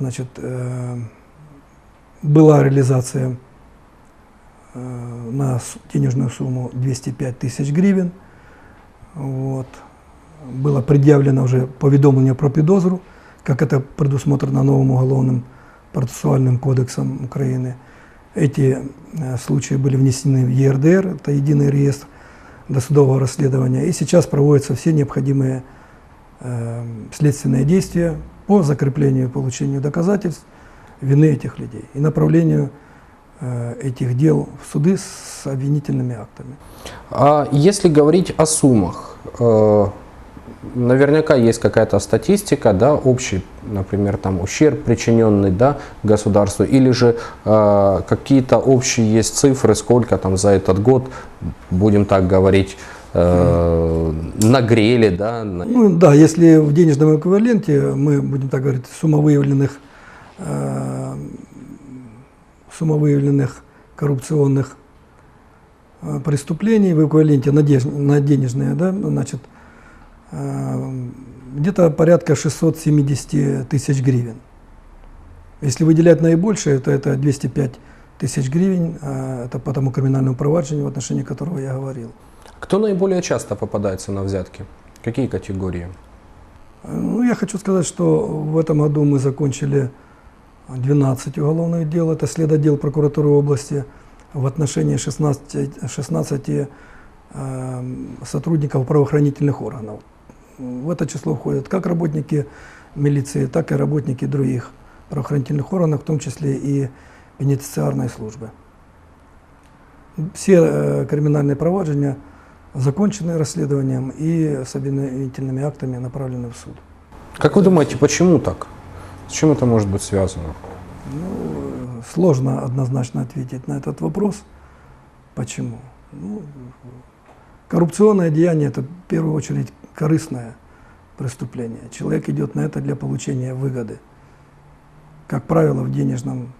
Значит, э, была реализация э, на денежную сумму 205 тысяч гривен. Вот. Было предъявлено уже поведомление про підозру, как это предусмотрено новым уголовным процессуальным кодексом Украины. Эти э, случаи были внесены в ЕРДР, это единый реестр досудового расследования, и сейчас проводятся все необходимые э, следственные действия по закреплению и получению доказательств вины этих людей и направлению э, этих дел в суды с обвинительными актами. А если говорить о суммах, э, наверняка есть какая-то статистика, да, общий, например, там ущерб причиненный, да, государству, или же э, какие-то общие есть цифры, сколько там за этот год, будем так говорить, э, нагрели, да, Ну да, если в денежном эквиваленте мы будем так говорить, сумма выявленных, э, сумма выявленных коррупционных э, преступлений в эквиваленте на, деж- на денежные, да, значит, э, где-то порядка 670 тысяч гривен. Если выделять наибольшее, то это 205 тысяч гривен, э, это по тому криминальному проваджению, в отношении которого я говорил. Кто наиболее часто попадается на взятки? Какие категории? Ну, я хочу сказать, что в этом году мы закончили 12 уголовных дел. Это следотдел прокуратуры области в отношении 16, 16 э, сотрудников правоохранительных органов. В это число входят как работники милиции, так и работники других правоохранительных органов, в том числе и пенитенциарной службы. Все э, криминальные проваджения закончены расследованием и с обвинительными актами направлены в суд. Как вы думаете, почему так? С чем это может быть связано? Ну, сложно однозначно ответить на этот вопрос. Почему? Ну, коррупционное деяние – это в первую очередь корыстное преступление. Человек идет на это для получения выгоды. Как правило, в денежном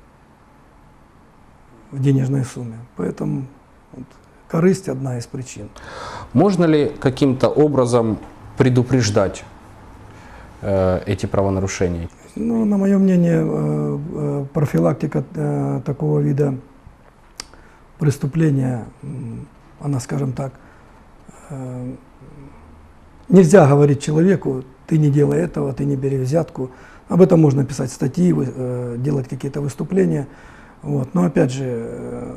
в денежной сумме. Поэтому вот, корысть одна из причин. Можно ли каким-то образом предупреждать э, эти правонарушения? Ну, на мое мнение, э, э, профилактика э, такого вида преступления, она, скажем так, э, нельзя говорить человеку, ты не делай этого, ты не бери взятку. Об этом можно писать статьи, э, делать какие-то выступления. Вот. Но опять же, э,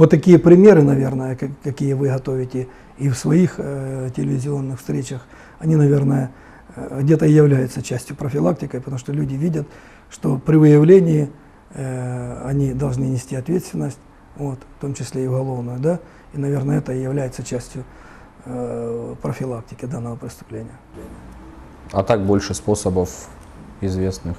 вот такие примеры, наверное, как- какие вы готовите и в своих э, телевизионных встречах, они, наверное, э, где-то и являются частью профилактики, потому что люди видят, что при выявлении э, они должны нести ответственность, вот, в том числе и уголовную, да, и, наверное, это и является частью э, профилактики данного преступления. А так больше способов известных.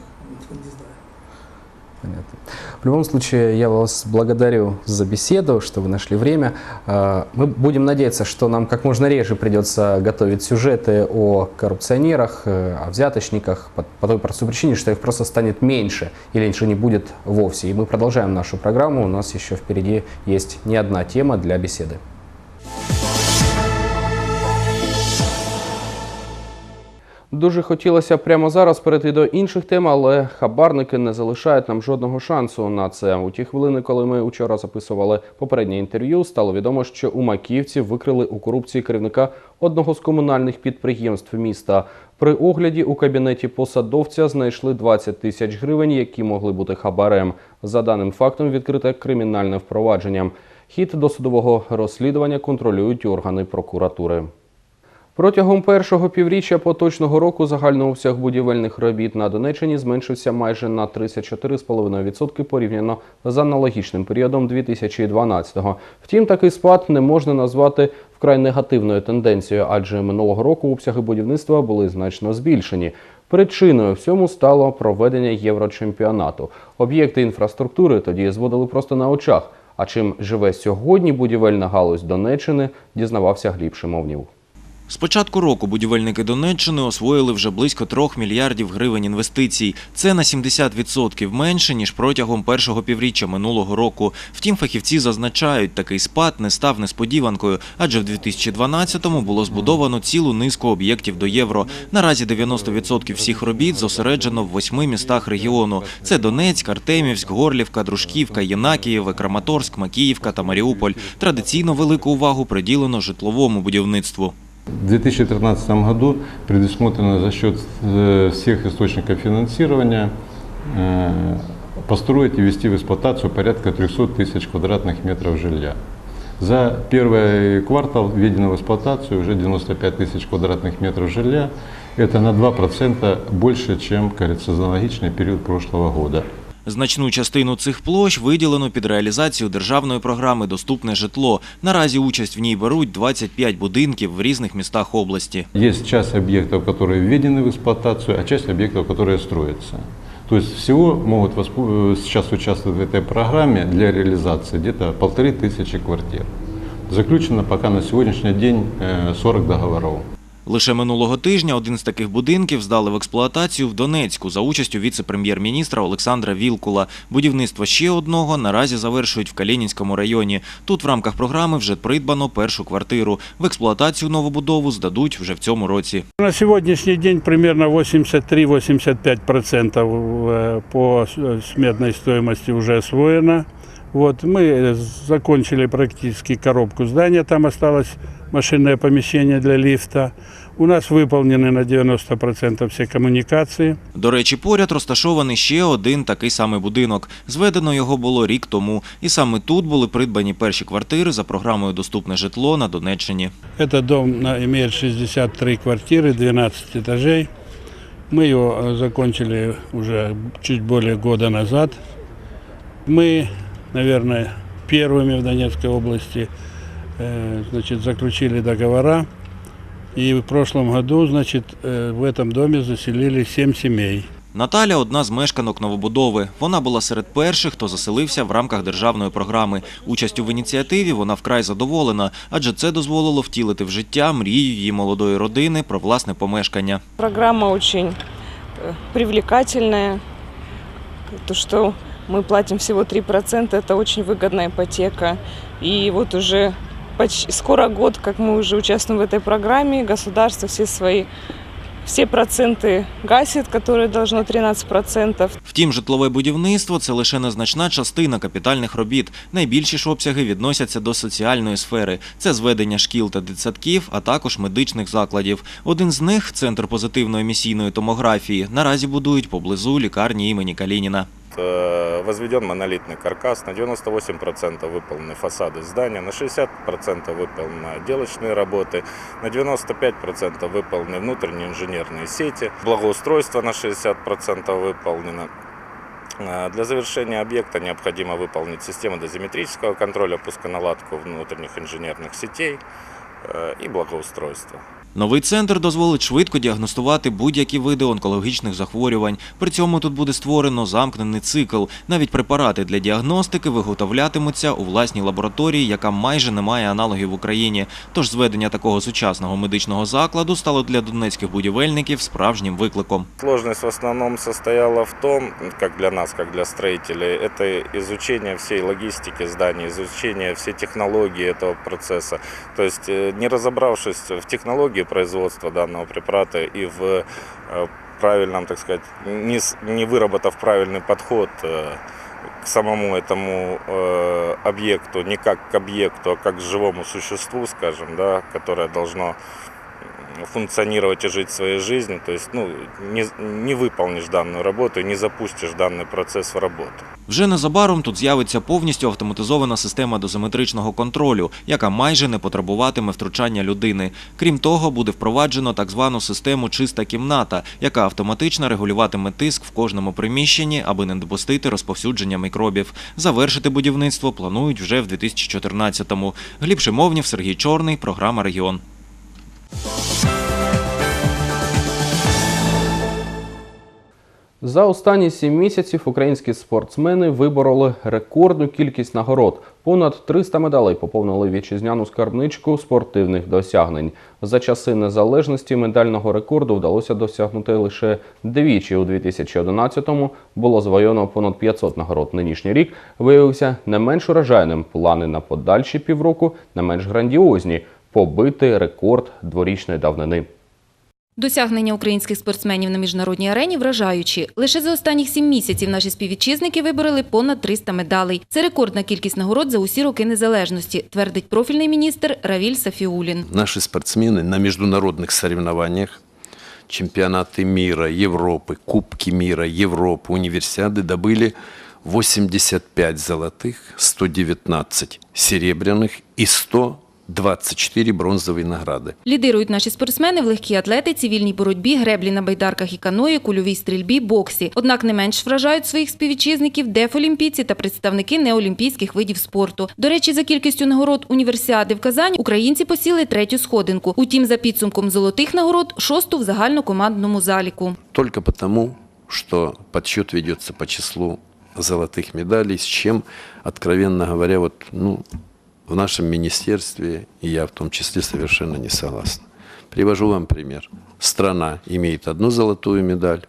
Понятно. В любом случае, я вас благодарю за беседу, что вы нашли время. Э, Мы будем надеяться, что нам как можно реже придется готовить сюжеты о коррупционерах, э, о взяточниках, по той простой причине, что их просто станет меньше или меньше не будет вовсе. И мы продолжаем нашу программу. У нас еще впереди есть не одна тема для беседы. Дуже хотілося прямо зараз перейти до інших тем, але хабарники не залишають нам жодного шансу на це. У ті хвилини, коли ми учора записували попереднє інтерв'ю, стало відомо, що у Макіївці викрили у корупції керівника одного з комунальних підприємств міста. При огляді у кабінеті посадовця знайшли 20 тисяч гривень, які могли бути хабарем. За даним фактом відкрите кримінальне впровадження. Хід досудового розслідування контролюють органи прокуратури. Протягом першого півріччя поточного року загальний обсяг будівельних робіт на Донеччині зменшився майже на 34,5% порівняно з аналогічним періодом 2012-го. Втім, такий спад не можна назвати вкрай негативною тенденцією, адже минулого року обсяги будівництва були значно збільшені. Причиною всьому стало проведення єврочемпіонату. Об'єкти інфраструктури тоді зводили просто на очах. А чим живе сьогодні будівельна галузь Донеччини, дізнавався Гліб Шимовнів. З початку року будівельники Донеччини освоїли вже близько 3 мільярдів гривень інвестицій. Це на 70% менше, ніж протягом першого півріччя минулого року. Втім, фахівці зазначають, такий спад не став несподіванкою, адже в 2012-му було збудовано цілу низку об'єктів до євро. Наразі 90% всіх робіт зосереджено в восьми містах регіону. Це Донецьк, Артемівськ, Горлівка, Дружківка, Єнакієве, Краматорськ, Макіївка та Маріуполь. Традиційно велику увагу приділено житловому будівництву. В 2013 году предусмотрено за счет э, всех источников финансирования э, построить и ввести в эксплуатацию порядка 300 тысяч квадратных метров жилья. За первый квартал введено в эксплуатацию уже 95 тысяч квадратных метров жилья. Это на 2% больше, чем кажется, аналогичный период прошлого года. Значну частину цих площ виділено під реалізацію державної програми Доступне житло. Наразі участь в ній беруть 25 будинків в різних містах області. Есть часть объектов, которые введены в эксплуатацию, а часть объектов, которые строятся. То есть всего могут воспо- э, сейчас участвовать в этой программе для реализации где-то полторы тысячи квартир. Заключено пока на сегодняшний день э, 40 договоров. Лише минулого тижня один з таких будинків здали в експлуатацію в Донецьку за участю віце-прем'єр-міністра Олександра Вілкула. Будівництво ще одного наразі завершують в Калінінському районі. Тут в рамках програми вже придбано першу квартиру. В експлуатацію новобудову здадуть вже в цьому році. На сегодняшний день примерно 83-85% э, по с- сметной стоимости уже освоено. Вот, мы э, закончили практически коробку здания, там осталось машинное помещение для лифта. У нас выполнены на 90% все коммуникации. До речі, поряд розташований ще один такий самий будинок. Зведено його було рік тому. І саме тут були придбані перші квартири за програмою Доступне житло на Донеччині. Этот дом на- имеет 63 квартиры, 12 этажей. Мы его э, закончили уже чуть более года назад. Мы, наверное, первыми в Донецкой области э, значит, заключили договора. И в прошлом году значит, э, в этом доме заселили 7 семей. Наталя одна з мешканок новобудови. Вона була серед перших, хто заселився в рамках державної програми. Участю в ініціативі вона вкрай задоволена, адже це дозволило втілити в життя мрію її молодої родини про власне помешкання. Программа очень э, привлекательная. То, что мы платим всего 3%, это очень выгодная ипотека. И вот уже почти, скоро год, как мы уже участвуем в этой программе, государство все свои все проценты гасит, которые должно 13%. Втім, житлове будівництво це лише незначна частина капітальних робіт. Найбільші ж обсяги відносяться до соціальної сфери. Це зведення шкіл та дитсадків, а також медичних закладів. Один з них центр позитивної місійної томографії. Наразі будують поблизу лікарні імені Калініна. Э, Возведен монолитный каркас, на 98% выполнены фасады здания, на 60% выполнены отделочные работы, на 95% выполнены внутренние инженерные сети, благоустройство на 60% выполнено. Э, Для завершения объекта необходимо выполнить систему дозиметрического контроля, пусконаладку внутренних инженерных сетей э, и благоустройство. Новий центр дозволить швидко діагностувати будь-які види онкологічних захворювань. При цьому тут буде створено замкнений цикл. Навіть препарати для діагностики виготовлятимуться у власній лабораторії, яка майже не має аналогів в Україні. Тож зведення такого сучасного медичного закладу стало для донецьких будівельників справжнім викликом. Сложность в основном состояла в том, как для нас, как для строителей, это изучение всей логистики здания, изучение всей технологии этого процесса. То есть, э, не разобравшись в технологии производства данного препарата и в э, правильном, так сказать, не, с- не выработав правильный подход э, к самому этому э, объекту, не как к объекту, а как к живому существу, скажем, да, которое должно м, функционировать и жить своей жизнью. То есть, ну, не, не выполнишь данную работу не запустишь данный процесс в работу. Вже незабаром тут з'явиться повністю автоматизована система дозиметричного контролю, яка майже не потребуватиме втручання людини. Крім того, буде впроваджено так звану систему чиста кімната, яка автоматично регулюватиме тиск в кожному приміщенні, аби не допустити розповсюдження мікробів. Завершити будівництво планують вже в 2014-му. Гліб Шимовнів, Сергій Чорний, програма Регіон. За останні сім місяців українські спортсмени вибороли рекордну кількість нагород. Понад 300 медалей поповнили вітчизняну скарбничку спортивних досягнень. За часи незалежності медального рекорду вдалося досягнути лише двічі. У 2011-му було завойовано понад 500 нагород. Нинішній рік виявився не менш урожайним. Плани на подальші півроку не менш грандіозні – побити рекорд дворічної давнини. Досягнення українських спортсменів на міжнародній арені вражаючі. Лише за останні сім місяців наші співвітчизники вибороли понад 300 медалей. Це рекордна кількість нагород за усі роки незалежності, твердить профільний міністр Равіль Сафіулін. Наші спортсмени на міжнародних соревнованнях, чемпіонати міра, Європи, Кубки міра, Європи, універсіади добили 85 золотих, 119 серебряних і 100 24 бронзові награди. Лідирують наші спортсмени в легкій атлети, цивільній боротьбі, греблі на байдарках і каної, кульовій стрільбі, боксі. Однак не менш вражають своїх співвітчизників дефолімпійці та представники неолімпійських видів спорту. До речі, за кількістю нагород універсіади в Казані українці посіли третю сходинку. Утім, за підсумком золотих нагород шосту в загальнокомандному заліку. Тільки тому, що підсчет ведеться по числу золотих медалей, з чим, відкровенно говоря, вот, ну в нашем министерстве, и я в том числе, совершенно не согласен. Привожу вам пример. Страна имеет одну золотую медаль,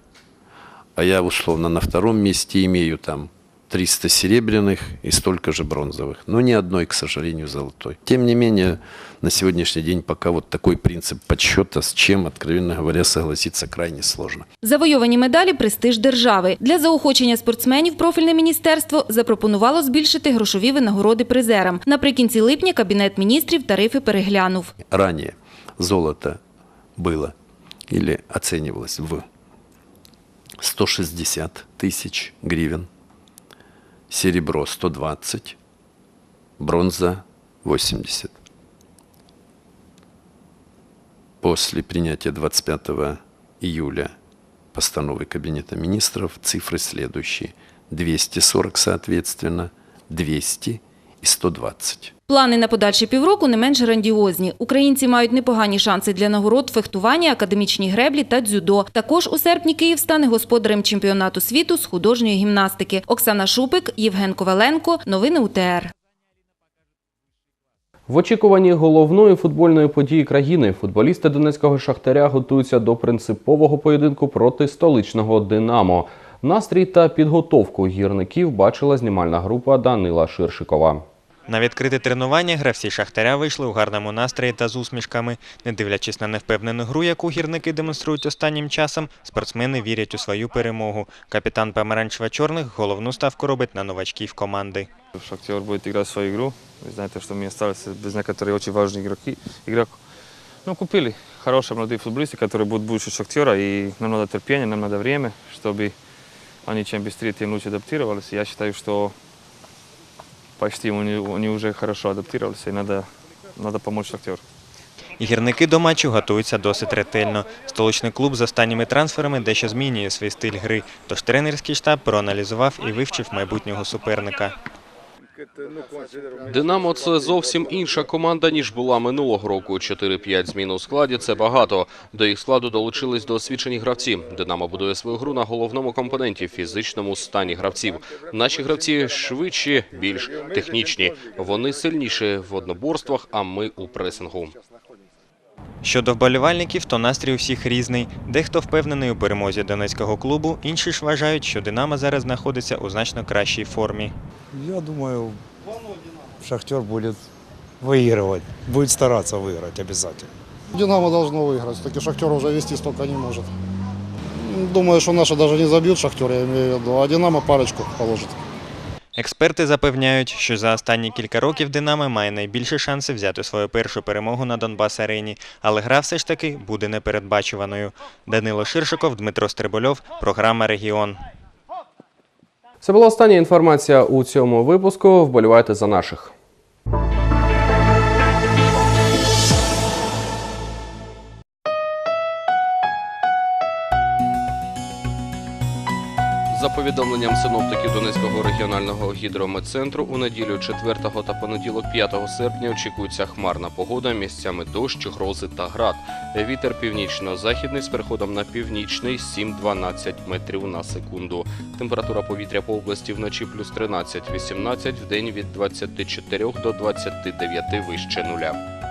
а я условно на втором месте имею там 300 серебряных и столько же бронзовых, но ни одной, к сожалению, золотой. Тем не менее, на сегодняшний день пока вот такой принцип подсчета, с чем, откровенно говоря, согласиться крайне сложно. Завойовані медалі – престиж держави. Для заохочення спортсменів профільне міністерство запропонувало збільшити грошові винагороди призерам. Наприкінці липня Кабінет міністрів тарифи переглянув. Ранее золото было или оценивалось в 160 тысяч гривен, серебро 120, бронза 80. После принятия 25 июля постановы Кабинета министров цифры следующие. 240 соответственно, 200 и 120. Плани на подальші півроку не менш грандіозні. Українці мають непогані шанси для нагород фехтування, академічній греблі та дзюдо. Також у серпні Київ стане господарем чемпіонату світу з художньої гімнастики. Оксана Шупик, Євген Коваленко. Новини УТР. В очікуванні головної футбольної події країни футболісти Донецького Шахтаря готуються до принципового поєдинку проти столичного Динамо. Настрій та підготовку гірників бачила знімальна група Данила Ширшикова. На відкрите тренування гравці Шахтаря вийшли у гарному настрої та з усмішками. Не дивлячись на невпевнену гру, яку гірники демонструють останнім часом, спортсмени вірять у свою перемогу. Капітан Помаранчево-чорних головну ставку робить на новачків команди. Шахтер будет играть свою игру. Вы знаете, что мы остались без некоторых очень важных игроки, игрок. Ну, купили хорошие молодые футболисты, которые будут больше Шахтера, и нам надо терпение, нам надо время, чтобы они чем быстрее, тем лучше адаптировались. Я считаю, что почти вони они уже хорошо адаптувалися і треба, надо помочь Шахтеру. Гірники до матчу готуються досить ретельно. Столичний клуб з останніми трансферами дещо змінює свій стиль гри, тож тренерський штаб проаналізував і вивчив майбутнього суперника. Динамо це зовсім інша команда, ніж була минулого року. 4-5 змін у складі це багато. До їх складу долучились досвідчені гравці. Динамо будує свою гру на головному компоненті фізичному стані гравців. Наші гравці швидші, більш технічні. Вони сильніші в одноборствах, а ми у пресингу. Щодо вболівальників, то настрій у всіх різний. Дехто впевнений у перемозі донецького клубу, інші ж вважають, що Динамо зараз знаходиться у значно кращій формі. Я думаю, Шахтер будет выигрывать. Будет стараться выиграть обязательно. Динамо должно выиграть. Все-таки Шахтер уже вести столько не может. Думаю, что наши даже не забьют Шахтер, я имею в виду, а Динамо парочку положит. Експерти запевняють, що за останні кілька років Динамо має найбільші шанси взяти свою першу перемогу на Донбас арені, але гра все ж таки буде непередбачуваною. Данило Ширшиков, Дмитро Стрибольов, програма Регіон. Це була остання інформація у цьому випуску. Вболівайте за наших. Повідомленням синоптиків Донецького регіонального гідрометцентру, у неділю 4 та понеділок 5 серпня очікується хмарна погода, місцями дощ, грози та град. Вітер північно-західний з переходом на північний 7-12 метрів на секунду. Температура повітря по області вночі плюс 13-18, вдень від 24 до 29 вище нуля.